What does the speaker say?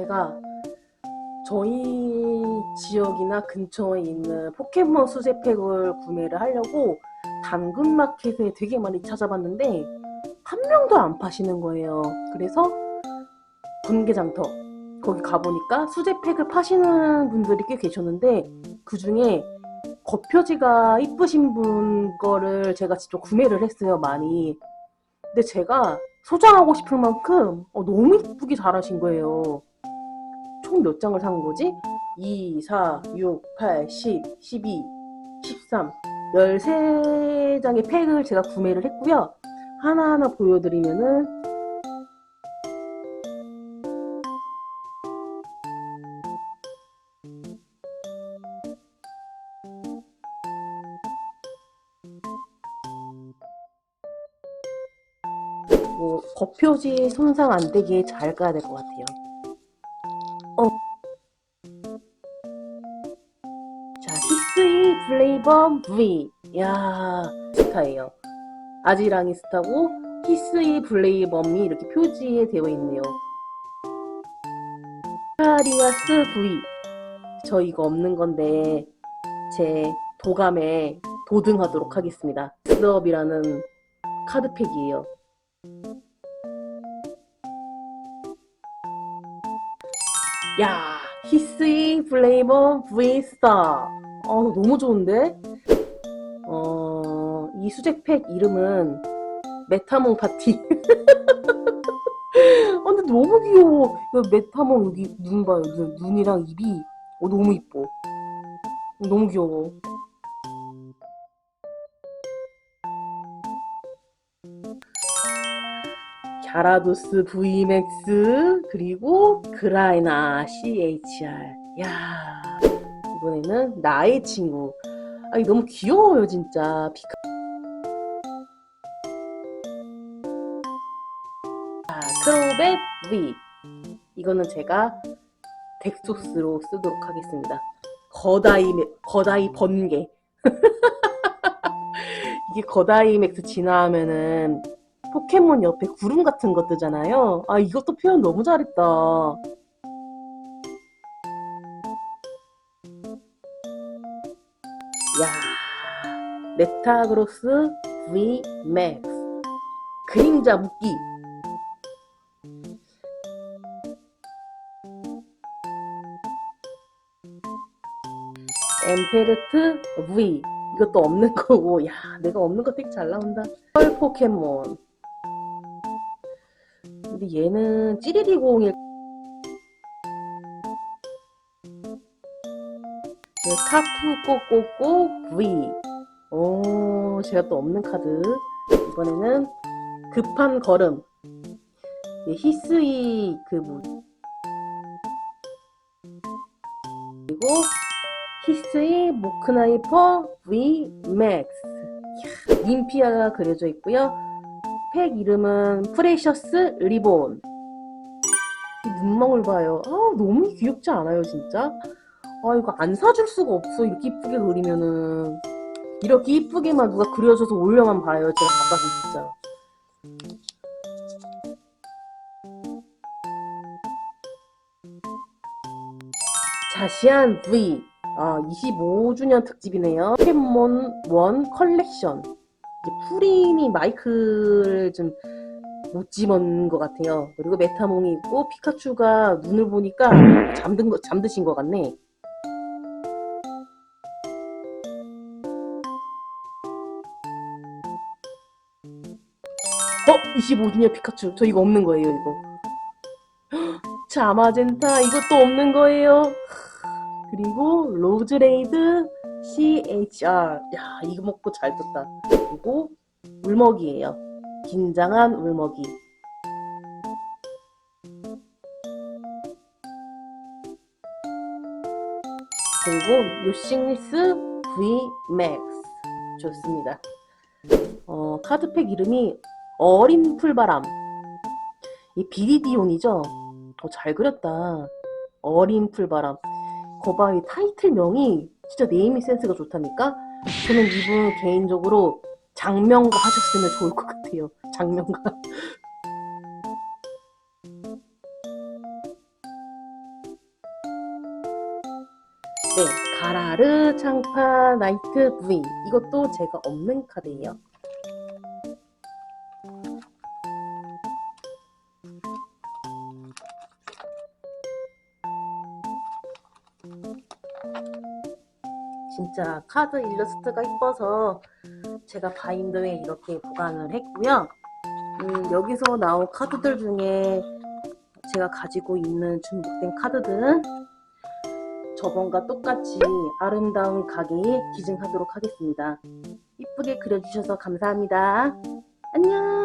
제가 저희 지역이나 근처에 있는 포켓몬 수제팩을 구매를 하려고 당근마켓에 되게 많이 찾아봤는데 한 명도 안 파시는 거예요. 그래서 분계장터 거기 가보니까 수제팩을 파시는 분들이 꽤 계셨는데 그 중에 겉표지가 이쁘신 분 거를 제가 직접 구매를 했어요, 많이. 근데 제가 소장하고 싶을 만큼 어, 너무 이쁘게 잘하신 거예요. 총 몇 장을 산 거지? 2, 4, 6, 8, 10, 12, 13, 13장의 팩을 제가 구매를 했고요. 하나하나 보여드리면은 뭐 겉표지 손상 안 되게 잘 가야 될 것 같아요. 스이 플레이버 V. 야, 스타예요. 아지랑이 스타고 히스이 블레이범이 이렇게 표지에 되어 있네요. 카리아스 V. 저 이거 없는 건데 제 도감에 도등하도록 하겠습니다. 스업이라는 카드팩이에요. 야, 히스이 플레이버 V-스타. 어, 너무 좋은데? 어, 이 수제팩 이름은 메타몽 파티. 아, 근데 너무 귀여워. 이거 메타몽 여기 눈 봐요. 눈, 눈이랑 입이. 어, 너무 이뻐. 어, 너무 귀여워. 갸라도스 VMAX 그리고 그라이나 CHR 야 이번에는 나의 친구. 아 이거 너무 귀여워요 진짜. 피카. 자 크로벳 V 이거는 제가 덱소스로 쓰도록 하겠습니다. 거다이 맥- 거다이 번개. 이게 거다이 맥스 진화하면은 포켓몬 옆에 구름 같은 거 뜨잖아요. 아, 이것도 표현 너무 잘했다. 야, 메타그로스 V 맥스 그림자 묶기. 엠페르트 V. 이것도 없는 거고. 야 내가 없는 거 되게 잘 나온다. 펄 포켓몬. 근데 얘는 찌리리공일 네, 카프 꼬꼬꼬 V 오 제가 또 없는 카드 이번에는 급한 걸음 예, 히스이 그뭐 그리고 히스이 모크나이퍼 V 맥스 님피아가 그려져 있고요 팩 이름은 프레셔스 리본. 이 눈망울 봐요. 아 너무 귀엽지 않아요, 진짜? 아 이거 안 사줄 수가 없어. 이렇게 이쁘게 그리면은 이렇게 이쁘게만 누가 그려줘서 올려만 봐요. 제가 바꿔서 진짜. 자시안 V. 아 25주년 특집이네요. 포켓몬 원 컬렉션. 이제 프린이 마이크를 좀 못 집은 것 같아요. 그리고 메타몽이 있고 피카츄가 눈을 보니까 잠든 거 잠드신 것 같네. 어? 25주년 피카츄. 저 이거 없는 거예요, 이거. 헉, 자마젠타 이것도 없는 거예요. 그리고 로즈레이드 CHR. 야, 이거 먹고 잘 떴다. 그리고 울먹이에요. 긴장한 울먹이. 그리고 요싱리스 V 맥스 좋습니다. 어, 카드팩 이름이 어린 풀바람. 이 비리디온이죠? 어, 잘 그렸다. 어린 풀바람. 거봐, 이 타이틀명이 진짜 네이밍 센스가 좋다니까? 저는 이분 개인적으로 장명가 하셨으면 좋을 것 같아요. 장명가. 네, 가라르 창파 나이트 V. 이것도 제가 없는 카드예요. 진짜 카드 일러스트가 이뻐서 제가 바인더에 이렇게 보관을 했고요. 음, 여기서 나온 카드들 중에 제가 가지고 있는 중복된 카드들은 저번과 똑같이 아름다운 가게에 기증하도록 하겠습니다. 이쁘게 그려주셔서 감사합니다. 안녕!